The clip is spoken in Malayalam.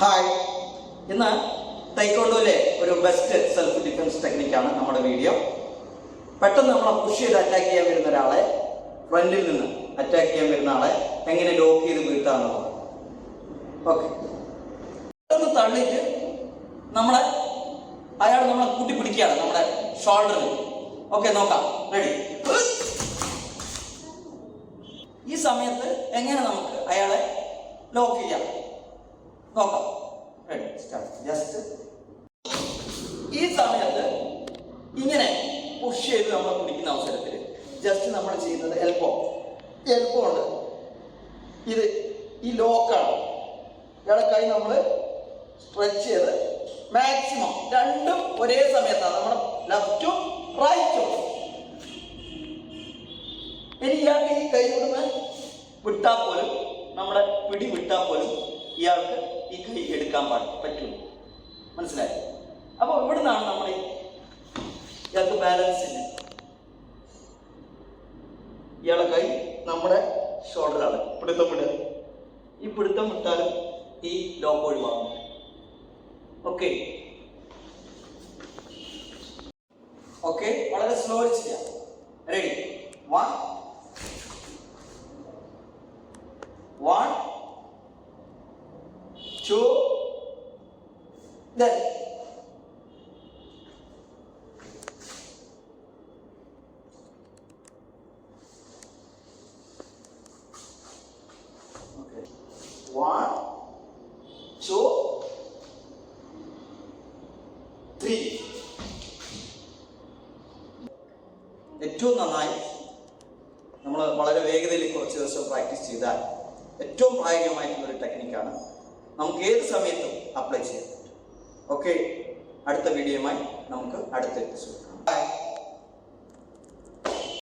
ഹായ്. ഇന്ന് തൈക്കോണ്ടോയിലെ ഒരു ബെസ്റ്റ് സെൽഫ് ഡിഫൻസ് ടെക്നിക്കാണ് നമ്മുടെ വീഡിയോ പെട്ടെന്ന് നമ്മളെ പുഷ് ചെയ്ത് അറ്റാക്ക് ചെയ്യാൻ വരുന്ന ഒരാളെ ഫ്രണ്ടിൽ നിന്ന് അറ്റാക്ക് ചെയ്യാൻ വരുന്ന ആളെ എങ്ങനെ ലോക്ക് ചെയ്ത് വീഴ്ത്താന്നുള്ളത് ഓക്കെ പെട്ടെന്ന് തള്ളിയിട്ട് നമ്മളെ അയാൾ നമ്മളെ കൂട്ടി പിടിക്കുകയാണ് നമ്മുടെ ഷോൾഡറിൽ ഓക്കെ നോക്കാം. റെഡി ഈ സമയത്ത് എങ്ങനെ നമുക്ക് അയാളെ ലോക്ക് ചെയ്യാം? നോക്കാം. റെഡി സ്റ്റാർട്ട് ജസ്റ്റ് ഈ സമയത്ത് ഇങ്ങനെ പുഷ് ചെയ്ത് നമ്മൾ പിടിക്കുന്ന അവസരത്തിൽ ജസ്റ്റ് നമ്മൾ ചെയ്യുന്നത് എൽബോ എൽബോ ഉണ്ട്. ഇത് ഈ ലോക്കാണ് ഇടക്കായി നമ്മൾ സ്ട്രെച്ച് ചെയ്ത് മാക്സിമം രണ്ടും ഒരേ സമയത്താണ്. നമ്മുടെ ലെഫ്റ്റും റൈറ്റും ഇനി ഇയാൾക്ക് ഈ കൈ ഇവിടുന്ന് വിട്ടാൽ പോലും നമ്മുടെ പിടി വിട്ടാൽ പോലും ഇയാൾക്ക് ഈ കൈ എടുക്കാൻ പറ്റും മനസ്സിലായോ? അപ്പോൾ ഇവിടുന്നാണ് നമ്മൾ ഇയാൾക്ക് ബാലൻസ് ഇല്ല? ഇയാളെ കൈ നമ്മുടെ ഷോൾഡറാണ് പിടുത്തം വിടുക ഈ പിടുത്തം വിട്ടാലും ഈ ലോക്ക് ഒഴിവാകും ഓക്കെ ഓക്കെ വളരെ സ്ലോ ചെയ്യാം ready one one okay one. Two three. ഏറ്റവും നന്നായി നമ്മൾ വളരെ വേഗതയിൽ കുറച്ച് ദിവസം പ്രാക്ടീസ് ചെയ്താൽ ഏറ്റവും പ്രായോഗികമായിട്ടുള്ള ഒരു ടെക്നിക്കാണ് നമുക്ക് ഏത് സമയത്തും അപ്ലൈ ചെയ്യാൻ പറ്റും. ഓക്കെ അടുത്ത വീഡിയോയുമായി നമുക്ക് അടുത്ത എപ്പിസോഡ് കാണാം.